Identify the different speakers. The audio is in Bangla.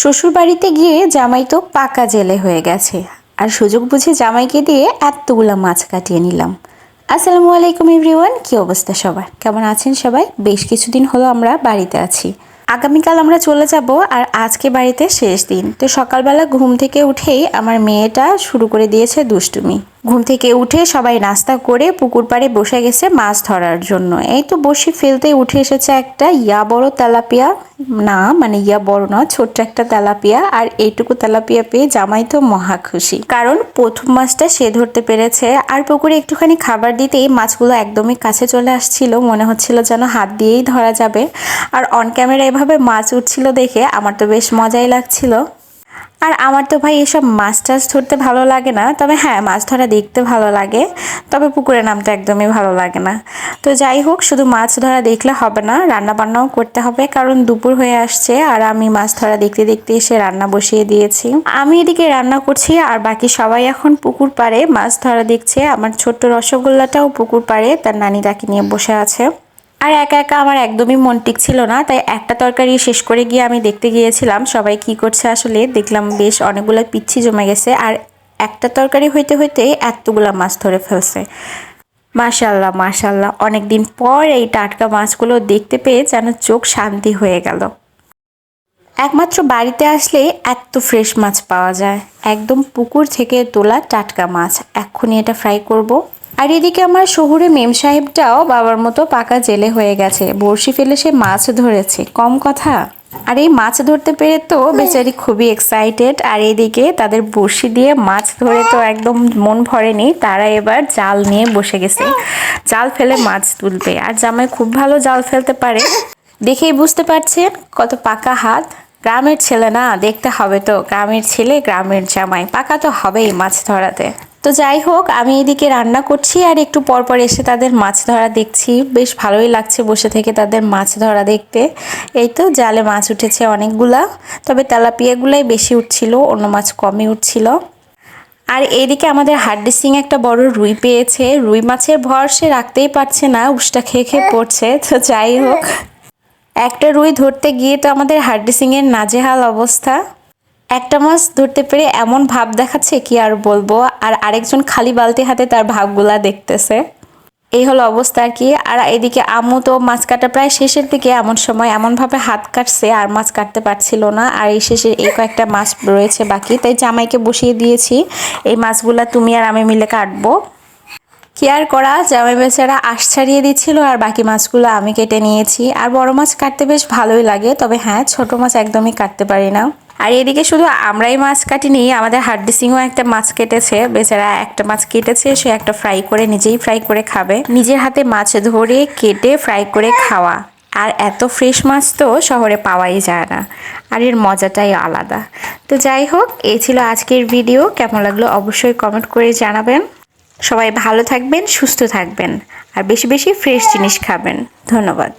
Speaker 1: শ্বশুর বাড়িতে গিয়ে জামাই তো পাকা জেলে হয়ে গেছে। আর সুযোগ বুঝে জামাইকে দিয়ে এতগুলো মাছ কাটিয়ে নিলাম। আসসালামু আলাইকুম এভরিওয়ান, কি অবস্থা সবার? কেমন আছেন সবাই? বেশ কিছুদিন হলো আমরা বাড়িতে আছি। আগামীকাল আমরা চলে যাব আর আজকে বাড়িতে শেষ দিন। তো সকালবেলা ঘুম থেকে উঠেই আমার মেয়েটা শুরু করে দিয়েছে দুষ্টুমি। ঘুম থেকে উঠে সবাই নাস্তা করে পুকুর পাড়ে বসে গেছে মাছ ধরার জন্য। এই তো বসে ফেলতে উঠে এসেছে একটা ইয়া বড় তেলাপিয়া না মানে ইয়া বড় না, ছোট্ট একটা তেলাপিয়া, আর এইটুকু তেলাপিয়া পেয়ে জামাই তো মহা খুশি। কারণ প্রথম মাছটা সে ধরতে পেরেছে, আর পুকুরে একটুখানি খাবার দিতেই মাছগুলো একদমই কাছে চলে আসছিল, মনে হচ্ছিল যেন হাত দিয়েই ধরা যাবে। আর অন ক্যামেরা এভাবে মাছ উঠছিল দেখে আমার তো বেশ মজাই লাগছিল। আর আমার তো ভাই এসব মাছ টাছ ধরতে ভালো লাগে না, তবে হ্যাঁ মাছ ধরা দেখতে ভালো লাগে, তবে পুকুরে নামতে একদমই ভালো লাগে না। তো যাই হোক, শুধু মাছ ধরা দেখলে হবে না রান্না বান্নাও করতে হবে, কারণ দুপুর হয়ে আসছে আর আমি মাছ ধরা দেখতে দেখতে এসে রান্না বসিয়ে দিয়েছি। আমি এদিকে রান্না করছি আর বাকি সবাই এখন পুকুর পাড়ে মাছ ধরা দেখছে। আমার ছোট্ট রসগোল্লাটাও পুকুর পাড়ে, তার নানি তাকে নিয়ে বসে আছে। আর একা একা আমার একদমই মন টিকছিল না, তাই একটা তরকারি শেষ করে গিয়ে আমি দেখতে গিয়েছিলাম, সবাই কি করছে আসলে, দেখলাম বেশ অনেকগুলো পিচ্ছি জমে গেছে, আর একটা তরকারি হইতে হইতে এতগুলা মাছ ধরে ফেলছে মাশাল্লাহ মাশাল্লাহ অনেকদিন পর এই টাটকা মাছগুলো দেখতে পেয়ে যেন চোখ শান্তি হয়ে গেল একমাত্র বাড়িতে আসলে এত ফ্রেশ মাছ পাওয়া যায়, একদম পুকুর থেকে তোলা টাটকা মাছ, এক্ষুনি এটা ফ্রাই করব। আর এদিকে আমার শহুরে মেম সাহেবটাও বাবার মতো পাকা জেলে হয়ে গেছে। বড়শি ফেলে সে মাছ ধরেছে। কম কথা। আর এই মাছ ধরতে পেরে তো বেচারি খুবই এক্সাইটেড আর এদিকে তাদের বড়শি দিয়ে মাছ ধরে তো একদম মন ভরেনি। তারা এবার জাল নিয়ে বসে গেছে। জাল ফেলে মাছ তুলতে। আর জামাই খুব ভালো জাল ফেলতে পারে। দেখেই বুঝতে পারছেন কত পাকা হাত। গ্রামের ছেলে না, দেখতে হবে তো। গ্রামের ছেলে, গ্রামের জামাই। পাকা তো হবেই মাছ ধরাতে। তো যাই হোক, আমি এদিকে রান্না করছি আর একটু পর পর এসে তাদের মাছ ধরা দেখছি। বেশ ভালোই লাগছে বসে থেকে তাদের মাছ ধরা দেখতে। এই তো জালে মাছ উঠেছে অনেকগুলা, তবে তেলাপিয়াগুলাই বেশি উঠছিল, অন্য মাছ কমই উঠছিল। আর এইদিকে আমাদের হাড্ডি সিং একটা বড় রুই পেয়েছে। রুই মাছের ভর সে রাখতেই পারছে না, উষ্টা খেয়ে খেয়ে পড়ছে, তো যাই হোক। একটা রুই ধরতে গিয়ে তো আমাদের হাড্ডি সিং এর নাজেহাল অবস্থা। একটা মাছ ধরতে পেরে এমন ভাব দেখাচ্ছে কি আর বলব? আর আরেকজন খালি বালতি হাতে তার ভাবগুলা দেখতেছে। এই হলো অবস্থা আর কি। আর এদিকে আম্মু তো মাছ কাটা প্রায় শেষের দিকে এমন সময় এমনভাবে হাত কাটছে আর মাছ কাটতে পারছিল না। আর এই শেষে এই কয়েকটা মাছ রয়েছে বাকি। তাই জামাইকে বসিয়ে দিয়েছি। এই মাছগুলা তুমি আর আমি মিলে কাটবো। কি আর করা? জামাই বেচারা আশ ছাড়িয়ে দিচ্ছিল আর বাকি মাছগুলো আমি কেটে নিয়েছি। আর বড় মাছ কাটতে বেশ ভালোই লাগে। তবে হ্যাঁ ছোট মাছ একদমই কাটতে পারি না। আর এদিকে শুধু আমরাই মাছ কাটিনি, আমাদের হাড্ডি সিংও একটা মাছ কেটেছে, বেচারা একটা মাছ কেটেছে, সে একটা ফ্রাই করে নিজেই ফ্রাই করে খাবে। নিজের হাতে মাছ ধরে কেটে ফ্রাই করে খাওয়া। আর এত ফ্রেশ মাছ তো শহরে পাওয়াই যায় না, আর এর মজাটাই আলাদা। তো যাই হোক এই ছিল আজকের ভিডিও, কেমন লাগল অবশ্যই কমেন্ট করে জানাবেন। সবাই ভালো থাকবেন, সুস্থ থাকবেন, আর বেশি বেশি ফ্রেশ জিনিস খাবেন। ধন্যবাদ।